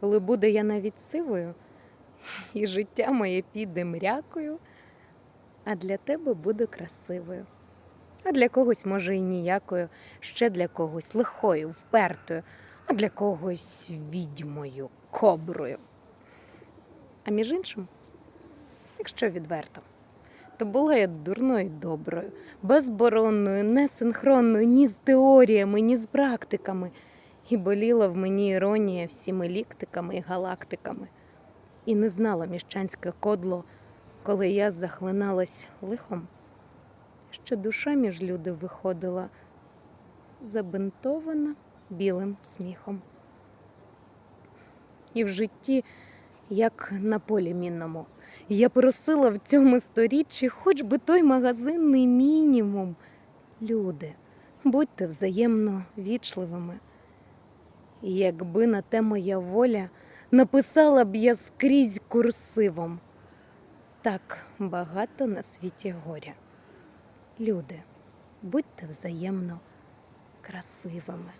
коли буде я навіть сивою, і життя моє піде мрякою, а для тебе буду красивою. А для когось, може, і ніякою, ще для когось лихою, впертою, а для когось відьмою, коброю. А між іншим, якщо відверто, то була я дурною доброю, безборонною, несинхронною ні з теоріями, ні з практиками. І боліла в мені іронія всіми ліктиками і галактиками. І не знала міщанське кодло, коли я захлиналась лихом, що душа між люди виходила забинтована білим сміхом. І в житті, як на полі мінному, я просила в цьому сторіччі хоч би той магазинний мінімум. Люди, будьте взаємно вічливими. Якби на те моя воля, написала б я скрізь курсивом. Так багато на світі горя. Люди, будьте взаємно красивими.